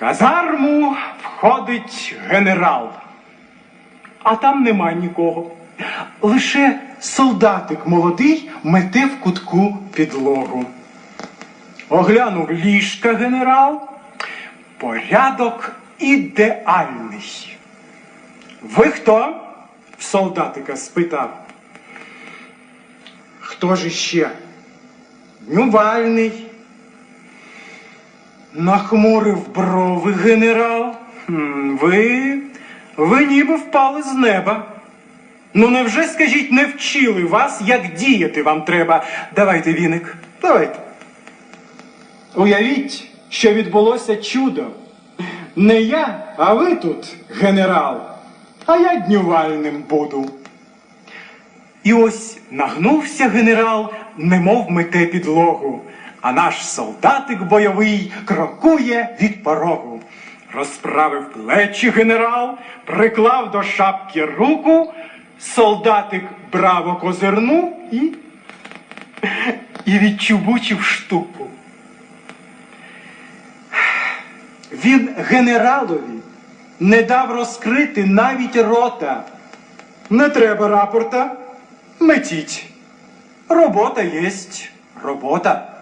казарму входить генерал. А там нема нікого. Лише солдатик молодий мете в кутку підлогу. Оглянув ліжка генерал. Порядок ідеальний. Ви хто? Солдатика спитав. Хто ж іще? Днювальний. Нахмурив брови генерал. Ви. Ви ніби впали з неба. Ну невже, скажіть, не вчили вас, як діяти вам треба? Давайте віник, давайте. Уявіть, що відбулося чудо. Не я, а ви тут, генерал, а я днювальним буду. І ось нагнувся генерал, немов мете підлогу, а наш солдатик бойовий крокує від порогу. Розправив плечі генерал, приклав до шапки руку, солдатик браво козирнув і, і відчубучив штуку. Він генералові не дав розкрити навіть рота. Не треба рапорта, метіть. Робота єсть робота.